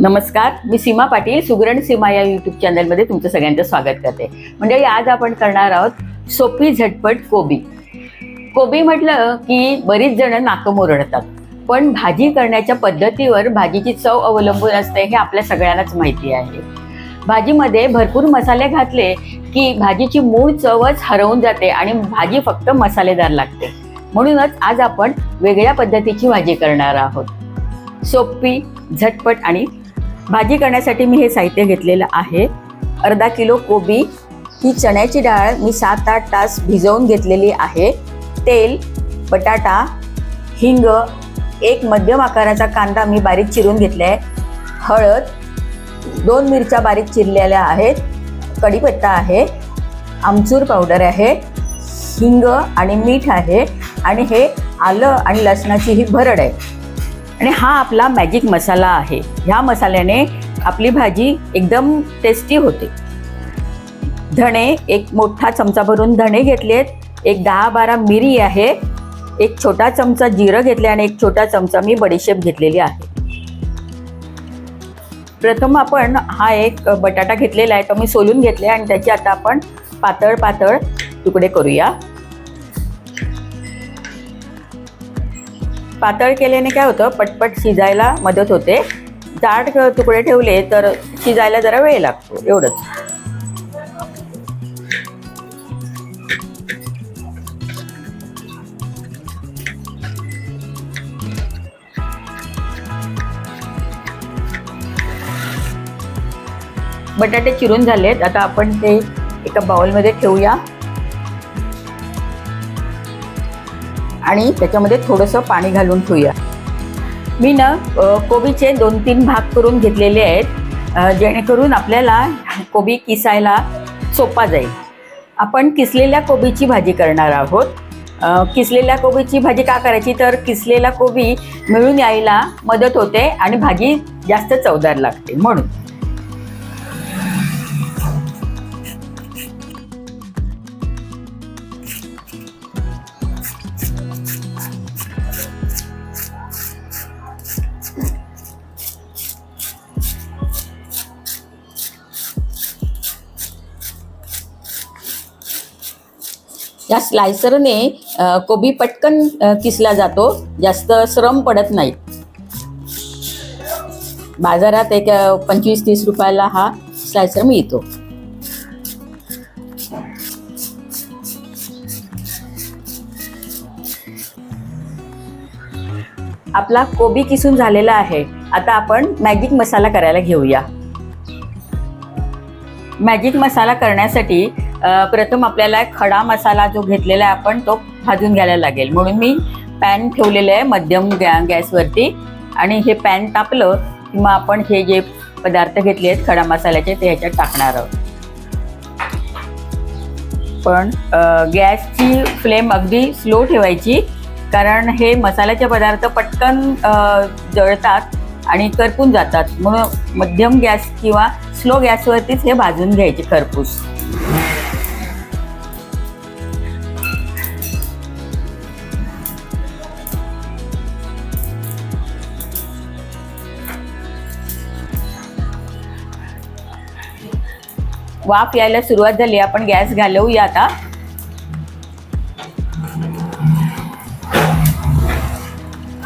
नमस्कार मी सीमा पाटील सुगरण सीमा या यूट्यूब चॅनलमध्ये तुमचं सगळ्यांचं स्वागत करते. म्हणजे आज आपण करणार आहोत सोपी झटपट कोबी. कोबी म्हटलं की बरीच जण नाकं मुरडतात पण भाजी करण्याच्या पद्धतीवर भाजीची चव अवलंबून असते हे आपल्या सगळ्यांनाच माहिती आहे. भाजीमध्ये भरपूर मसाले घातले की भाजीची मूळ चवच हरवून जाते आणि भाजी फक्त मसालेदार लागते. म्हणूनच आज आपण वेगळ्या पद्धतीची भाजी करणार आहोत. सोपी झटपट आणि भाजी करण्यासाठी मी हे साहित्य घेतलेलं आहे. अर्धा किलो कोबी ही चण्याची डाळ मी सात आठ तास भिजवून घेतलेली आहे. तेल बटाटा हिंग एक मध्यम आकाराचा कांदा मी बारीक चिरून घेतला आहे हळद दोन मिरच्या बारीक चिरलेल्या आहेत. कढीपत्ता आहे. आमचूर पावडर आहे. हिंग आणि मीठ आहे. आणि हे आलं आणि लसणाची ही भरड आहे. आणि हा आपला मॅजिक मसाला आहे. ह्या मसाल्याने आपली भाजी एकदम टेस्टी होते. धणे एक मोठा चमचा भरून धणे घेतलेत एक दहा बारा मिरी आहे एक छोटा चमचा जिरं घेतले आणि एक छोटा चमचा मी बडीशेप घेतलेली आहे. प्रथम आपण हा एक बटाटा घेतलेला आहे तो मी सोलून घेतले आणि त्याची आता आपण पातळ पातळ तुकडे करूया. पातळ केल्याने काय होतं? पटपट शिजायला मदत होते. जाड तुकडे ठेवले तर शिजायला जरा वेळ लागतो. एवढंच. बटाटे चिरून झालेत. आता आपण ते एका बाउलमध्ये ठेवूया. आणि त्याच्यामध्ये थोडंसं पाणी घालून ठेवूया. मी ना कोबीचे दोन तीन भाग करून घेतलेले आहेत जेणेकरून आपल्याला कोबी किसायला सोपा जाईल. आपण किसलेल्या कोबीची भाजी करणार आहोत. किसलेल्या कोबीची भाजी का करायची? तर किसलेला कोबी मिळून यायला मदत होते आणि भाजी जास्त चवदार लागते म्हणून. या स्लायसरने कोबी पटकन किसला जातो जास्त श्रम पडत नाही. बाजारात एक पंचवीस तीस रुपयाला हा स्लायसर मिळतो. आपला कोबी किसून झालेला आहे. आता आपण मॅजिक मसाला करायला घेऊया. मॅजिक मसाला करण्यासाठी प्रथम आपल्याला खडा मसाला जो घेतलेला आहे आपण तो भाजून घ्यायला लागेल. म्हणून मी पॅन ठेवलेलं आहे मध्यम गॅ गॅसवरती. आणि हे पॅन तापलं की मग आपण हे जे पदार्थ घेतले आहेत खडा मसाल्याचे ते ह्याच्यात टाकणार आहोत. पण गॅसची फ्लेम अगदी स्लो ठेवायची कारण हे मसाल्याचे पदार्थ पटकन जळतात आणि करपून जातात. म्हणून मध्यम गॅस किंवा स्लो गॅसवरतीच हे भाजून घ्यायचे खरपूस. वाफ यायला सुरुवात झाली. आपण गॅस घालवूया आता.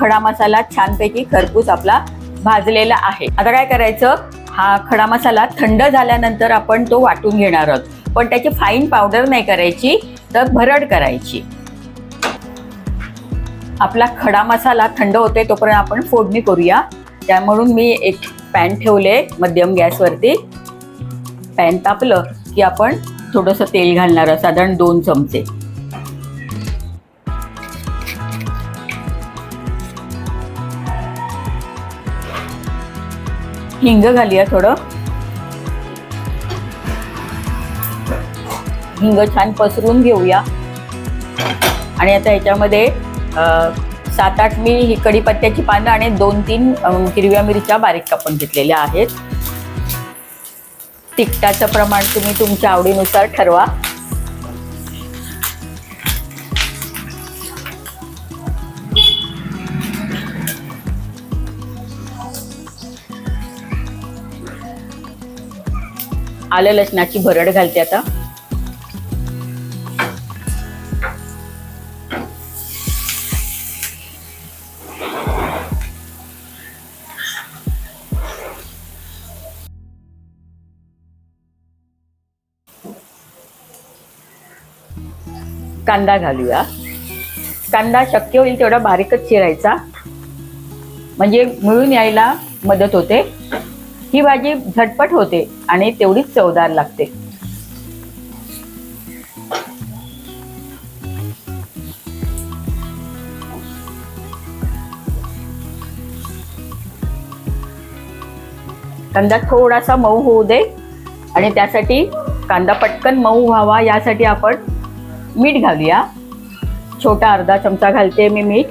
खडा मसाला छानपैकी खरपूस आपला भाजलेला आहे. आता काय करायचं? हा खडा मसाला थंड झाल्यानंतर आपण तो वाटून घेणार आहोत. पण त्याची फाईन पावडर नाही करायची तर भरड करायची. आपला खडा मसाला थंड होते तोपर्यंत आपण फोडणी करूया. त्यामुळं मी एक पॅन ठेवले मध्यम गॅसवरती. पॅन तापलं की आपण थोडंसं तेल घालणार आहोत साधारण दोन चमचे. हिंग घालूया थोडं. हिंग छान पसरून घेऊया. आणि आता ह्याच्यामध्ये सात आठ मी ही कढीपत्त्याची पानं आणि दोन तीन हिरव्या मिरच्या बारीक कापून घेतलेल्या आहेत. तिखटाचं प्रमाण तुम्ही तुमच्या आवडीनुसार ठरवा. आलं लसणाची भरड घालते आता. कांदा घालूया. कांदा शक्य होईल तेवढा बारीकच चिरायचा. म्हणजे मिळून यायला मदत होते. ही भाजी झटपट होते आणि तेवढीच चवदार लागते. कांदा थोडासा मऊ होऊ दे आणि त्यासाठी कांदा पटकन मऊ व्हावा यासाठी आपण मीठ घालूया. छोटा अर्धा चमचा घालते मी मीठ.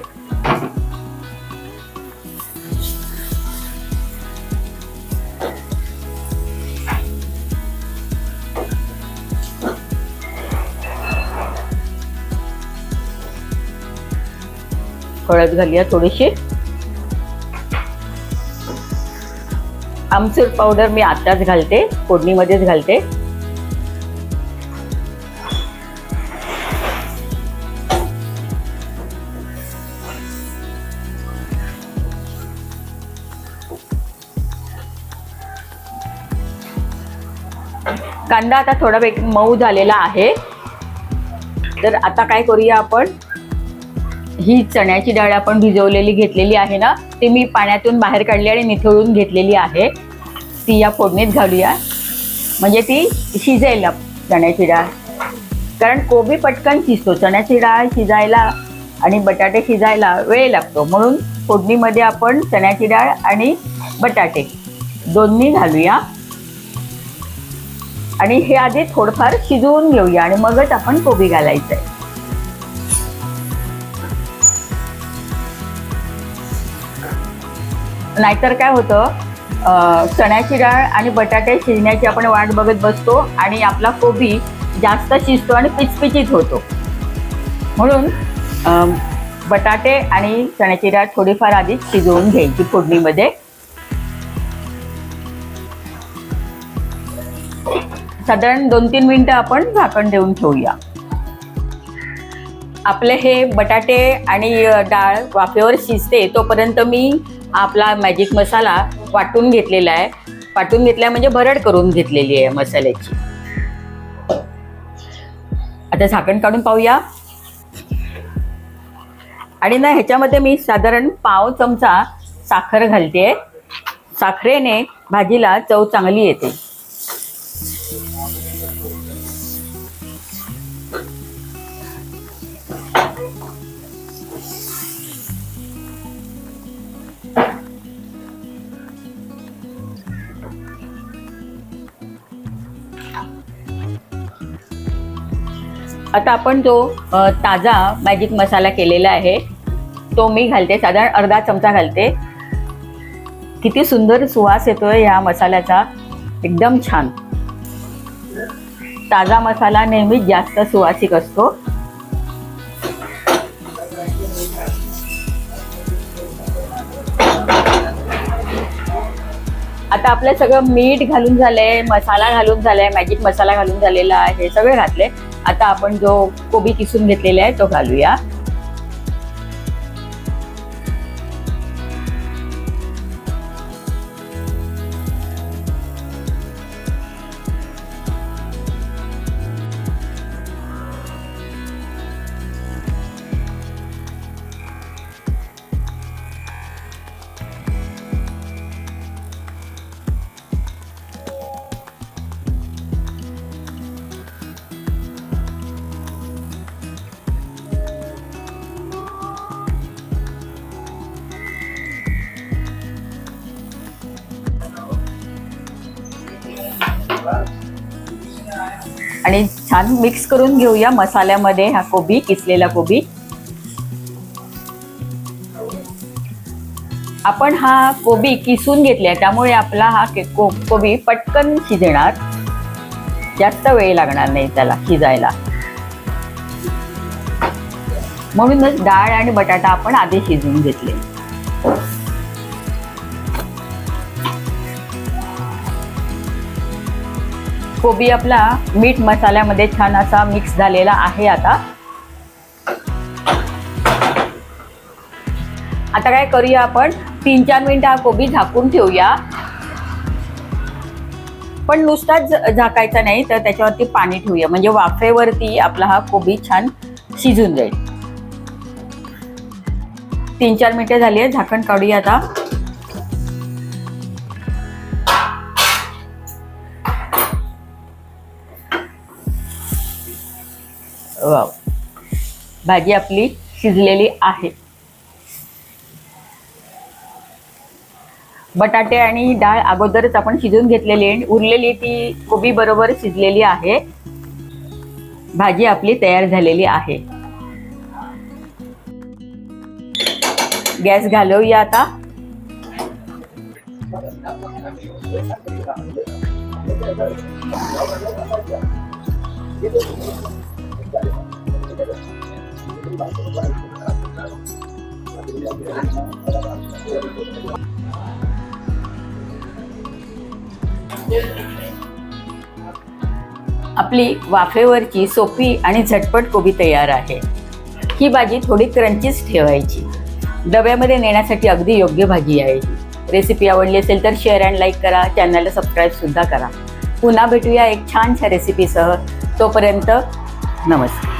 हळद घालूया थोडीशी. आमचूर पावडर मी आताच घालते फोडणीमध्येच घालते. कांदा आता थोडा वेग मऊ झालेला आहे. तर आता काय करूया आपण? ही चण्याची डाळ आपण भिजवलेली घेतलेली आहे ना ती मी पाण्यातून बाहेर काढली आणि निथळून घेतलेली आहे. ती या फोडणीत घालूया. म्हणजे ती शिजेल चण्याची डाळ. कारण कोबी पटकन शिजतो. चण्याची डाळ शिजायला आणि बटाटे शिजायला वेळ लागतो. म्हणून फोडणीमध्ये आपण चण्याची डाळ आणि बटाटे दोन्ही घालूया. आणि हे आधी थोडंफार शिजवून घेऊया आणि मगच आपण कोबी घालायचं आहे. नाहीतर काय होतं चण्याची डाळ आणि बटाटे शिजण्याची आपण वाट बघत बसतो आणि आपला कोबी जास्त शिजतो आणि पिचपिचीत होतो. म्हणून बटाटे आणि चण्याची डाळ थोडीफार आधी शिजवून घ्यायची फोडणीमध्ये. साधारण दोन तीन मिनटं आपण झाकण देऊन ठेवूया. आपले हे बटाटे आणि डाळ वाफेवर शिजते तोपर्यंत मी आपला मॅजिक मसाला वाटून घेतलेला आहे. वाटून घेतला म्हणजे भरड करून घेतलेली आहे मसाल्याची. आता झाकण काढून पाहूया. आणि ना ह्याच्यामध्ये मी साधारण पाव चमचा साखर घालते. साखरेने भाजीला चव चांगली येते. आता आपण जो ताजा मॅजिक मसाला केलेला आहे तो मी घालते. साधारण अर्धा चमचा घालते. किती सुंदर सुवास येतोय या मसाल्याचा. एकदम छान. ताजा मसाला नेहमीच जास्त सुवासिक असतो. आता आपलं सगळं मीठ घालून झालंय मसाला घालून झालाय मॅजिक मसाला घालून झालेला आहे सगळे घातले आता आपण जो कोबी किसून घेतलेला आहे तो घालूया. आणि छान मिक्स करून घेऊया मसाल्यामध्ये हा कोबी किसलेला कोबी. आपण हा कोबी किसून घेतलाय त्यामुळे आपला हा को- कोबी पटकन शिजणार. जास्त वेळ लागणार नाही त्याला शिजायला. म्हणूनच डाळ आणि बटाटा आपण आधी शिजवून घेतले. कोबी आपला मीठ मसाल्यामध्ये छान असा मिक्स झालेला आहे आता. आता काय करूया आपण? तीन चार मिनिटं हा कोबी झाकून ठेवूया. पण नुसताच झाकायचा नाही तर त्याच्यावरती पाणी ठेवूया. म्हणजे वाफेवरती आपला हा कोबी छान शिजून जाईल. तीन चार मिनिटं झाली आहे झाकण काढूया आता. वाव भाजी आपली शिजलेली आहे. बटाटे आणि डाळ अगोदरच आपण शिजून घेतलेली आहे. उरलेली ती कोबी बरोबर शिजलेली आहे. भाजी आपली तयार झालेली आहे. गॅस घालवूया आता. आपली वाफेवरची सोपी आणि झटपट कोबी तयार आहे. ही भाजी थोडी क्रंचीच ठेवायची. डब्यामध्ये नेण्यासाठी अगदी योग्य भाजी आहे रेसिपी आवडली असेल तर शेअर अँड लाईक करा. चॅनलला सबस्क्राईबसुद्धा करा. पुन्हा भेटूया एक छानशा रेसिपीसह तोपर्यंत नमस्ते